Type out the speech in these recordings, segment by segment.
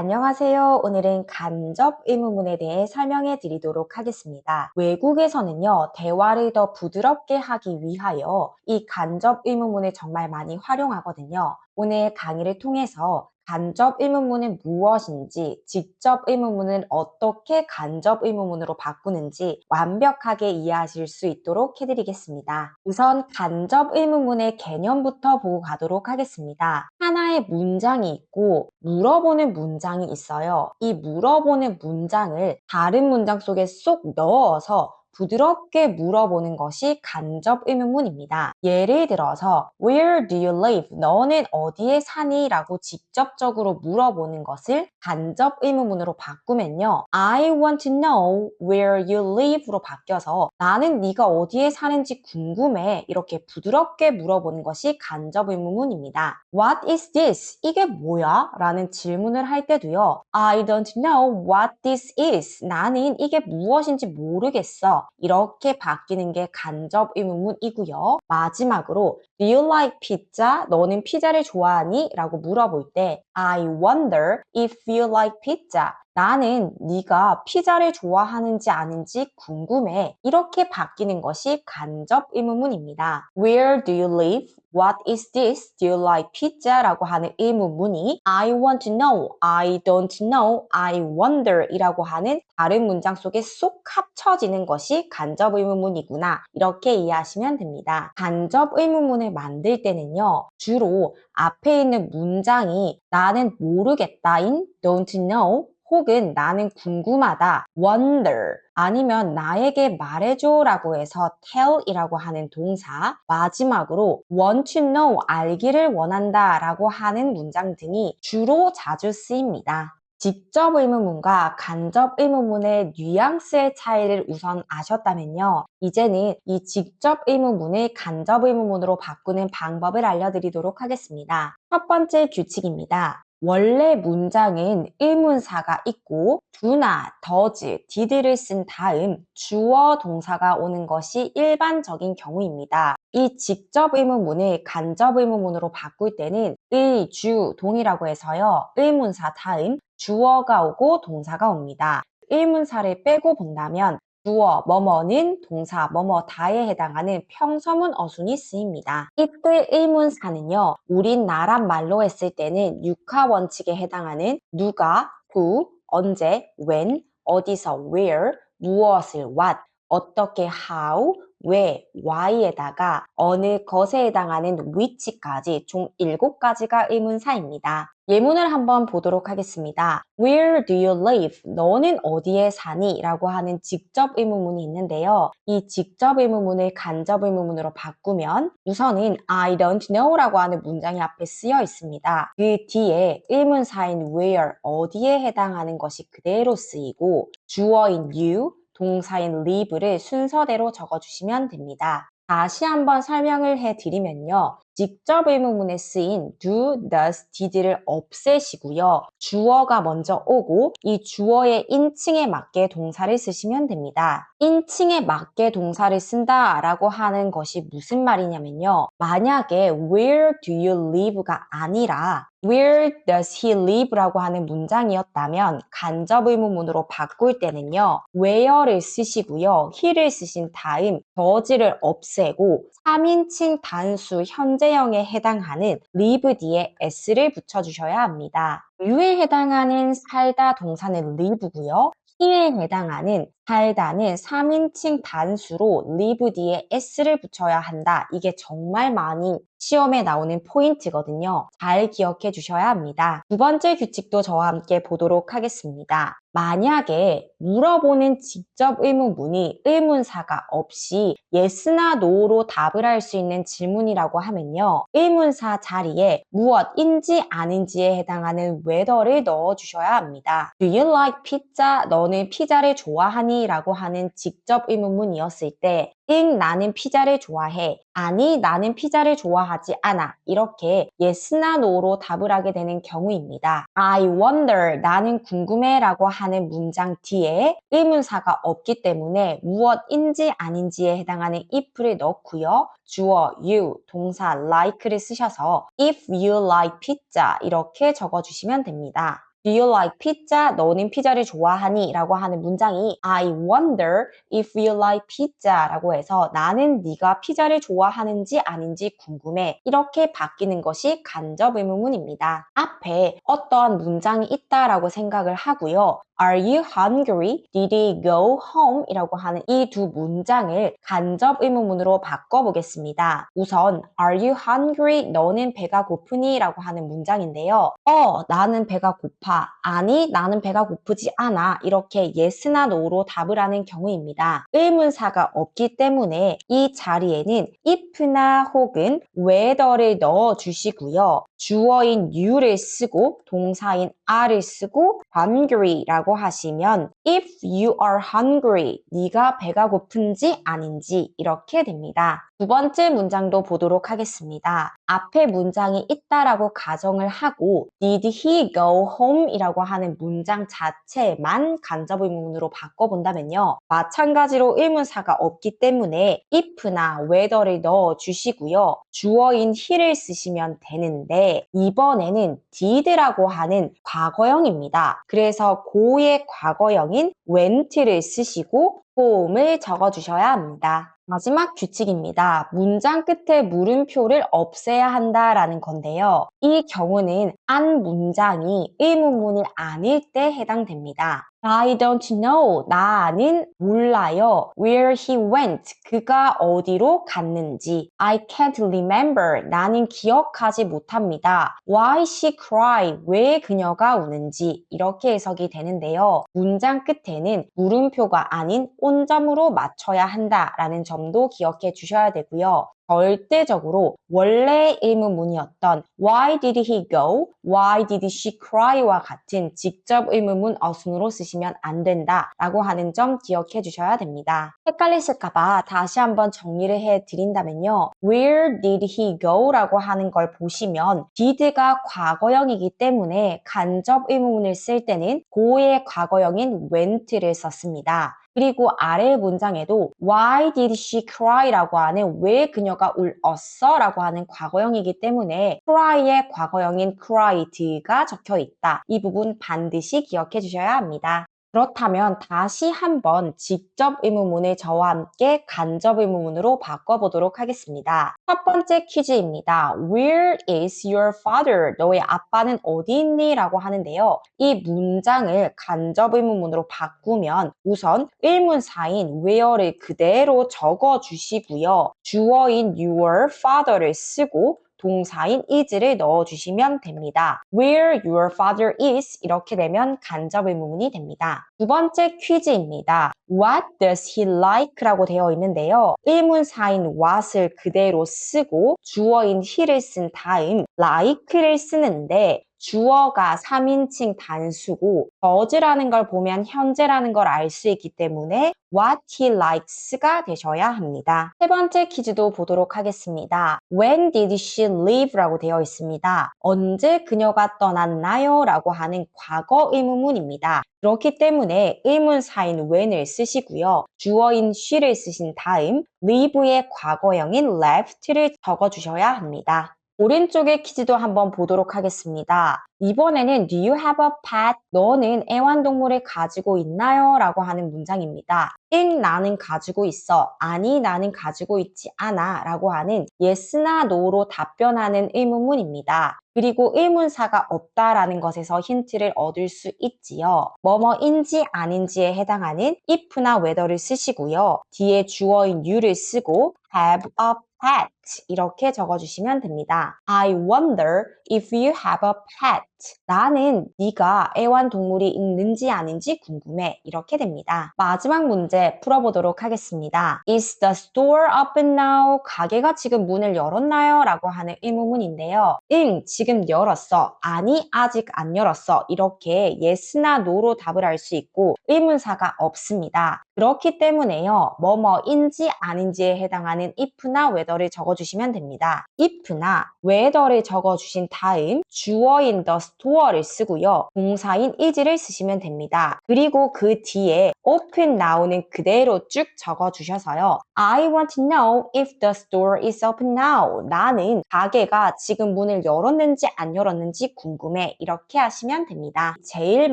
안녕하세요. 오늘은 간접 의문문에 대해 설명해 드리도록 하겠습니다. 외국에서는요, 대화를 더 부드럽게 하기 위하여 이 간접 의문문을 정말 많이 활용하거든요. 오늘 강의를 통해서 간접 의문문은 무엇인지, 직접 의문문은 어떻게 간접 의문문으로 바꾸는지 완벽하게 이해하실 수 있도록 해드리겠습니다. 우선 간접 의문문의 개념부터 보고 가도록 하겠습니다. 하나의 문장이 있고 물어보는 문장이 있어요. 이 물어보는 문장을 다른 문장 속에 쏙 넣어서 부드럽게 물어보는 것이 간접 의문문입니다. 예를 들어서 Where do you live? 너는 어디에 사니? 라고 직접적으로 물어보는 것을 간접 의문문으로 바꾸면요. I want to know where you live로 바뀌어서 나는 네가 어디에 사는지 궁금해 이렇게 부드럽게 물어보는 것이 간접 의문문입니다. What is this? 이게 뭐야? 라는 질문을 할 때도요. I don't know what this is. 나는 이게 무엇인지 모르겠어. 이렇게 바뀌는 게 간접 의문문이고요. 마지막으로 Do you like pizza? 너는 피자를 좋아하니? 라고 물어볼 때 I wonder if you like pizza. 나는 네가 피자를 좋아하는지 아닌지 궁금해. 이렇게 바뀌는 것이 간접 의문문입니다. Where do you live? What is this? Do you like pizza? 라고 하는 의문문이 I want to know, I don't know, I wonder 이라고 하는 다른 문장 속에 쏙 합쳐지는 것이 간접 의문문이구나. 이렇게 이해하시면 됩니다. 간접 의문문을 만들 때는요. 주로 앞에 있는 문장이 나는 모르겠다인 don't know 혹은 나는 궁금하다, wonder, 아니면 나에게 말해줘 라고 해서 tell이라고 하는 동사, 마지막으로 want to know, 알기를 원한다 라고 하는 문장 등이 주로 자주 쓰입니다. 직접 의문문과 간접 의문문의 뉘앙스의 차이를 우선 아셨다면요. 이제는 이 직접 의문문을 간접 의문문으로 바꾸는 방법을 알려드리도록 하겠습니다. 첫 번째 규칙입니다. 원래 문장은 의문사가 있고 do나 does, did를 쓴 다음 주어 동사가 오는 것이 일반적인 경우입니다. 이 직접 의문문을 간접 의문문으로 바꿀 때는 의, 주, 동이라고 해서요. 의문사 다음 주어가 오고 동사가 옵니다. 의문사를 빼고 본다면 주어 뭐뭐는 동사 뭐뭐 다에 해당하는 평서문 어순이 쓰입니다. 이때 의문사는요. 우리나라 말로 했을 때는 육하 원칙에 해당하는 누가, who, 언제, when, 어디서 where, 무엇을 what, 어떻게 how, 왜, why에다가 어느 것에 해당하는 which까지 총 7가지가 의문사입니다. 예문을 한번 보도록 하겠습니다. Where do you live? 너는 어디에 사니? 라고 하는 직접 의문문이 있는데요. 이 직접 의문문을 간접 의문문으로 바꾸면 우선은 I don't know 라고 하는 문장이 앞에 쓰여 있습니다. 그 뒤에 의문사인 where, 어디에 해당하는 것이 그대로 쓰이고 주어인 you, 동사인 live를 순서대로 적어주시면 됩니다. 다시 한번 설명을 해드리면요. 직접 의문문에 쓰인 do, does, did를 없애시고요. 주어가 먼저 오고 이 주어의 인칭에 맞게 동사를 쓰시면 됩니다. 인칭에 맞게 동사를 쓴다 라고 하는 것이 무슨 말이냐면요. 만약에 where do you live가 아니라 Where does he live? 라고 하는 문장이었다면 간접 의문문으로 바꿀 때는요. where를 쓰시고요. he를 쓰신 다음 does를 없애고 3인칭 단수 현재형에 해당하는 live 뒤에 s를 붙여주셔야 합니다. 유에 해당하는 살다 동사는 live고요. he에 해당하는 살다는 3인칭 단수로 live 뒤에 s를 붙여야 한다. 이게 정말 많이 시험에 나오는 포인트거든요. 잘 기억해 주셔야 합니다. 두 번째 규칙도 저와 함께 보도록 하겠습니다. 만약에 물어보는 직접 의문문이 의문사가 없이 yes나 no로 답을 할 수 있는 질문이라고 하면요. 의문사 자리에 무엇인지 아닌지에 해당하는 whether를 넣어 주셔야 합니다. Do you like pizza? 너는 피자를 좋아하니? 라고 하는 직접 의문문이었을 때 응, 나는 피자를 좋아해. 아니, 나는 피자를 좋아하지 않아. 이렇게 yes나 no로 답을 하게 되는 경우입니다. I wonder, 나는 궁금해 라고 하는 문장 뒤에 의문사가 없기 때문에 무엇인지 아닌지에 해당하는 if를 넣고요. 주어, you, 동사 like를 쓰셔서 if you like pizza 이렇게 적어주시면 됩니다. Do you like pizza? 너는 피자를 좋아하니? 라고 하는 문장이 I wonder if you like pizza 라고 해서 나는 네가 피자를 좋아하는지 아닌지 궁금해. 이렇게 바뀌는 것이 간접 의문문입니다. 앞에 어떠한 문장이 있다라고 생각을 하고요. Are you hungry? Did he go home? 이라고 하는 이 두 문장을 간접 의문문으로 바꿔보겠습니다. 우선 Are you hungry? 너는 배가 고프니? 라고 하는 문장인데요. 어, 나는 배가 고파. 아니, 나는 배가 고프지 않아. 이렇게 yes나 no로 답을 하는 경우입니다. 의문사가 없기 때문에 이 자리에는 if나 혹은 whether를 넣어 주시고요. 주어인 you를 쓰고 동사인 are를 쓰고 hungry라고 하시면 if you are hungry, 네가 배가 고픈지 아닌지 이렇게 됩니다. 두 번째 문장도 보도록 하겠습니다. 앞에 문장이 있다라고 가정을 하고 did he go home 이라고 하는 문장 자체만 간접 의문으로 바꿔본다면요. 마찬가지로 의문사가 없기 때문에 if나 whether를 넣어 주시고요. 주어인 he를 쓰시면 되는데 이번에는 did라고 하는 과 거형입니다. 그래서 고의 과거형인 went를 쓰시고 home을 적어주셔야 합니다. 마지막 규칙입니다. 문장 끝에 물음표를 없애야 한다라는 건데요. 이 경우는 안 문장이 의문문이 아닐 때 해당됩니다. I don't know. 나는 몰라요. Where he went. 그가 어디로 갔는지. I can't remember. 나는 기억하지 못합니다. Why she cry. 왜 그녀가 우는지. 이렇게 해석이 되는데요. 문장 끝에는 물음표가 아닌 온점으로 맞춰야 한다라는 점도 기억해 주셔야 되고요. 절대적으로 원래 의문문이었던 Why did he go? Why did she cry?와 같은 직접 의문문 어순으로 쓰시면 안 된다 라고 하는 점 기억해 주셔야 됩니다. 헷갈리실까봐 다시 한번 정리를 해 드린다면요. Where did he go? 라고 하는 걸 보시면 did가 과거형이기 때문에 간접 의문문을 쓸 때는 고의 과거형인 went를 썼습니다. 그리고 아래 문장에도 Why did she cry? 라고 하는 왜 그녀 가 울었어? 라고 하는 과거형이기 때문에 cry의 과거형인 cried가 적혀 있다. 이 부분 반드시 기억해 주셔야 합니다. 그렇다면 다시 한번 직접 의문문을 저와 함께 간접 의문문으로 바꿔보도록 하겠습니다. 첫 번째 퀴즈입니다. Where is your father? 너의 아빠는 어디 있니? 라고 하는데요. 이 문장을 간접 의문문으로 바꾸면 우선 의문사인 where를 그대로 적어 주시고요. 주어인 your father를 쓰고 동사인 is를 넣어주시면 됩니다. Where your father is 이렇게 되면 간접 의문문이 됩니다. 두 번째 퀴즈입니다. What does he like? 라고 되어 있는데요. 의문사인 what을 그대로 쓰고 주어인 he를 쓴 다음 like를 쓰는데 주어가 3인칭 단수고 does라는 걸 보면 현재라는 걸 알 수 있기 때문에 what he likes가 되셔야 합니다. 세 번째 퀴즈도 보도록 하겠습니다. When did she leave? 라고 되어 있습니다. 언제 그녀가 떠났나요? 라고 하는 과거 의문문입니다. 그렇기 때문에 의문사인 when을 쓰시고요. 주어인 she를 쓰신 다음 leave의 과거형인 left를 적어주셔야 합니다. 오른쪽의 퀴즈도 한번 보도록 하겠습니다. 이번에는 Do you have a pet? 너는 애완동물을 가지고 있나요? 라고 하는 문장입니다. 응, 나는 가지고 있어. 아니, 나는 가지고 있지 않아. 라고 하는 yes나 no로 답변하는 의문문입니다. 그리고 의문사가 없다라는 것에서 힌트를 얻을 수 있지요. 뭐뭐인지 아닌지에 해당하는 if나 whether를 쓰시고요. 뒤에 주어인 you를 쓰고 have a pet 이렇게 적어주시면 됩니다. I wonder if you have a pet. 나는 네가 애완동물이 있는지 아닌지 궁금해. 이렇게 됩니다. 마지막 문제 풀어보도록 하겠습니다. Is the store open now? 가게가 지금 문을 열었나요? 라고 하는 의문문인데요. 응, 지금 열었어. 아니, 아직 안 열었어. 이렇게 yes나 no로 답을 할 수 있고 의문사가 없습니다. 그렇기 때문에요. 뭐뭐인지 아닌지에 해당하는 if나 whether를 적어 주시면 됩니다. if나 whether를 적어주신 다음 주어인 the store를 쓰고요. 동사인 is를 쓰시면 됩니다. 그리고 그 뒤에 open now는 그대로 쭉 적어주셔서요. I want to know if the store is open now. 나는 가게가 지금 문을 열었는지 안 열었는지 궁금해. 이렇게 하시면 됩니다. 제일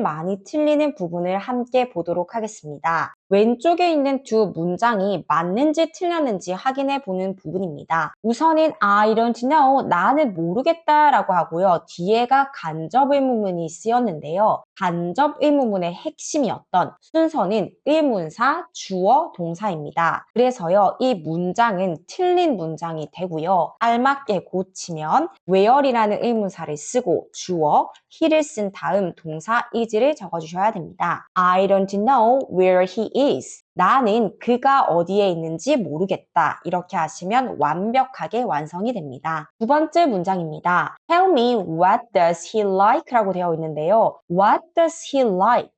많이 틀리는 부분을 함께 보도록 하겠습니다. 왼쪽에 있는 두 문장이 맞는지 틀렸는지 확인해 보는 부분입니다. 우선은 I don't know, 나는 모르겠다 라고 하고요. 뒤에가 간접 의문문이 쓰였는데요. 간접 의문문의 핵심이었던 순서는 의문사, 주어, 동사입니다. 그래서요, 이 문장은 틀린 문장이 되고요. 알맞게 고치면 where이라는 의문사를 쓰고 주어, he를 쓴 다음 동사 is를 적어주셔야 됩니다. I don't know where he is. 나는 그가 어디에 있는지 모르겠다. 이렇게 하시면 완벽하게 완성이 됩니다. 두 번째 문장입니다. Tell me what does he like? 라고 되어 있는데요. What does he like?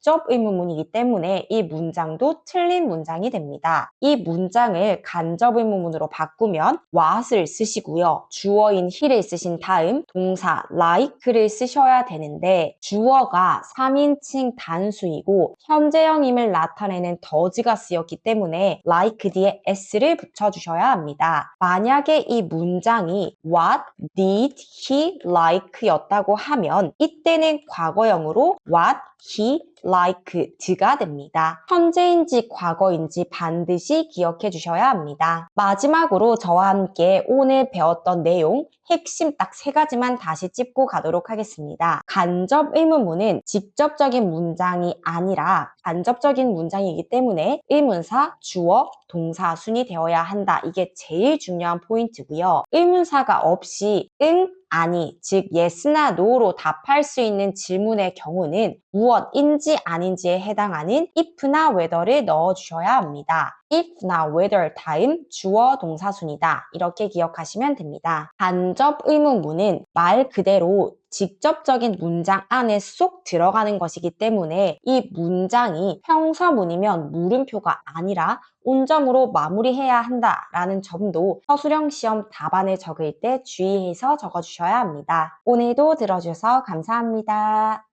직접 의문문이기 때문에 이 문장도 틀린 문장이 됩니다. 이 문장을 간접 의문문으로 바꾸면 what을 쓰시고요. 주어인 he를 쓰신 다음 동사 like를 쓰셔야 되는데 주어가 3인칭 단수이고 현재형임을 나타내는 더즈가 쓰였기 때문에 like 뒤에 s를 붙여주셔야 합니다. 만약에 이 문장이 what did he like 였다고 하면 이때는 과거형으로 what he liked가 됩니다. 현재인지 과거인지 반드시 기억해 주셔야 합니다. 마지막으로 저와 함께 오늘 배웠던 내용 핵심 딱 세 가지만 다시 찝고 가도록 하겠습니다. 간접 의문문은 직접적인 문장이 아니라 간접적인 문장이기 때문에 의문사, 주어, 동사 순이 되어야 한다. 이게 제일 중요한 포인트고요. 의문사가 없이 응, 아니, 즉 yes나 no로 답할 수 있는 질문의 경우는 무엇인지 아닌지에 해당하는 if나 whether를 넣어주셔야 합니다. If나 whether 다음 주어 동사순이다. 이렇게 기억하시면 됩니다. 간접 의문문은 말 그대로 직접적인 문장 안에 쏙 들어가는 것이기 때문에 이 문장이 평서문이면 물음표가 아니라 온점으로 마무리해야 한다라는 점도 서술형 시험 답안을 적을 때 주의해서 적어주셔야 합니다. 오늘도 들어주셔서 감사합니다.